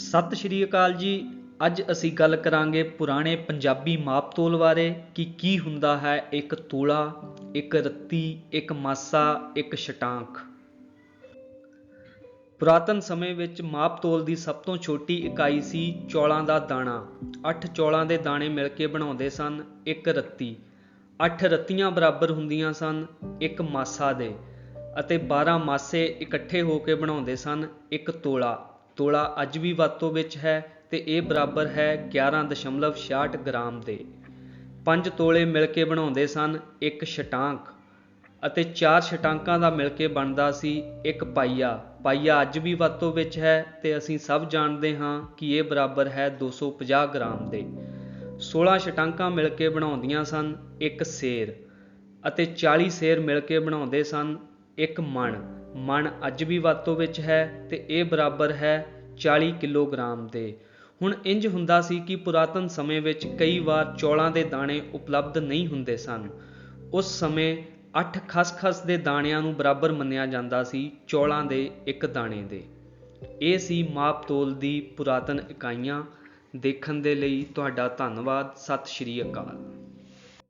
ਸਤਿ ਸ਼੍ਰੀ ਅਕਾਲ ਜੀ। ਅੱਜ ਅਸੀਂ ਗੱਲ ਕਰਾਂਗੇ ਪੁਰਾਣੇ ਪੰਜਾਬੀ ਮਾਪਤੋਲ ਬਾਰੇ ਕਿ ਕੀ ਹੁੰਦਾ ਹੈ ਇੱਕ ਤੋਲਾ, ਇੱਕ ਰੱਤੀ, ਇੱਕ ਮਾਸਾ, ਇੱਕ ਛਟਾਂਕ ਪੁਰਾਤਨ ਸਮੇਂ ਵਿੱਚ ਮਾਪਤੋਲ ਦੀ ਸਭ ਤੋਂ ਛੋਟੀ ਇਕਾਈ ਸੀ ਚੌਲਾਂ ਦਾ ਦਾਣਾ। 8 ਚੌਲਾਂ ਦੇ ਦਾਣੇ ਮਿਲ ਕੇ ਬਣਾਉਂਦੇ ਸਨ, ਇੱਕ ਰੱਤੀ। 8 ਰੱਤੀਆਂ ਬਰਾਬਰ ਹੁੰਦੀਆਂ ਸਨ, ਇੱਕ ਮਾਸਾ ਦੇ। ਅਤੇ 12 ਮਾਸੇ ਇਕੱਠੇ ਹੋ ਕੇ ਬਣਾਉਂਦੇ ਸਨ, ਇੱਕ ਤੋਲਾ। ਤੋਲਾ ਅੱਜ ਵੀ ਵਰਤੋਂ ਵਿੱਚ ਹੈ ਤੇ ਇਹ ਬਰਾਬਰ ਹੈ 11.66 ਗ੍ਰਾਮ ਦੇ। ਪੰਜ ਤੋਲੇ ਮਿਲ ਕੇ ਬਣਾਉਂਦੇ ਸਨ, ਇੱਕ ਛਟਾਂਕ ਅਤੇ ਚਾਰ ਛਟਾਂਕਾਂ ਦਾ ਮਿਲ ਕੇ ਬਣਦਾ ਸੀ ਇੱਕ ਪਾਈਆ। ਪਾਈਆ ਅੱਜ ਵੀ ਵਰਤੋਂ ਵਿੱਚ ਹੈ ਤੇ ਅਸੀਂ ਸਭ ਜਾਣਦੇ ਹਾਂ ਕਿ ਇਹ ਬਰਾਬਰ ਹੈ 250 ਗ੍ਰਾਮ ਦੇ। 16 ਛਟਾਂਕਾਂ ਮਿਲ ਕੇ ਬਣਾਉਂਦੀਆਂ ਸਨ, ਇੱਕ ਸੇਰ ਅਤੇ 40 ਸੇਰ ਮਿਲ ਕੇ ਬਣਾਉਂਦੇ ਸਨ, ਇੱਕ ਮਣ। ਮਣ ਅੱਜ ਵੀ ਵਰਤੋਂ ਵਿੱਚ ਹੈ ਤੇ ਇਹ ਬਰਾਬਰ ਹੈ 40 ਕਿਲੋਗ੍ਰਾਮ ਦੇ। ਹੁਣ ਇੰਜ ਹੁੰਦਾ ਸੀ ਕਿ ਪੁਰਾਤਨ ਸਮੇਂ ਵਿੱਚ ਕਈ ਵਾਰ ਚੌਲਾਂ ਦੇ ਦਾਣੇ ਉਪਲਬਧ ਨਹੀਂ ਹੁੰਦੇ ਸਨ। ਉਸ ਸਮੇਂ 8 ਖਸਖਸ ਦੇ ਦਾਣਿਆਂ ਨੂੰ ਬਰਾਬਰ ਮੰਨਿਆ ਜਾਂਦਾ ਸੀ, ਚੌਲਾਂ ਦੇ ਇੱਕ ਦਾਣੇ ਦੇ। ਇਹ ਸੀ ਮਾਪਤੋਲ ਦੀ ਪੁਰਾਤਨ ਇਕਾਈਆਂ। ਦੇਖਣ ਦੇ ਲਈ ਤੁਹਾਡਾ ਧੰਨਵਾਦ। ਸਤਿ ਸ਼੍ਰੀ ਅਕਾਲ।